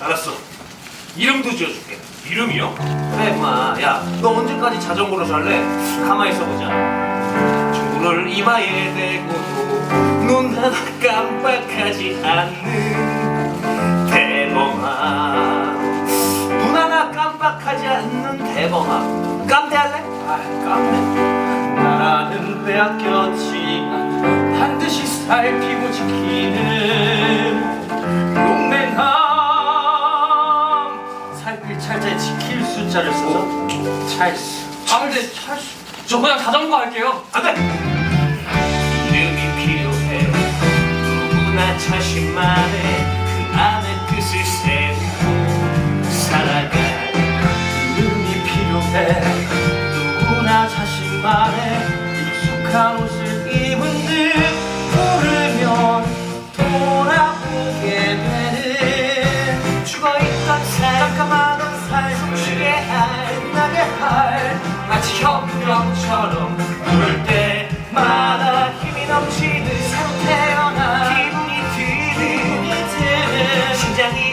알았어. 이름도 지어줄게. 이름이요? 그래, 임마. 야, 너 언제까지 자전거로 살래? 가만히 있어보자. 줄을 이마에 대고도 눈 하나 깜빡하지 않는 대범아. 눈 하나 깜빡하지 않는 대범아. 깜대할래? 아 깜네 나라는 빼앗겼지만 반드시 살피고 지키는 살필 찰자에 지킬 숫자를 써서 찰수 아 근데 찰수 저 그냥 자전거 할게요. 안 돼! 이름이 필요해. 누구나 자신만의 그 안의 뜻을 세우고 살아가 이름이 필요해. 누구나 자신만의 익숙한 옷을 마치 협경처럼 울 때마다 힘이 넘치는 새로 태어나. 기분이 드는 심장이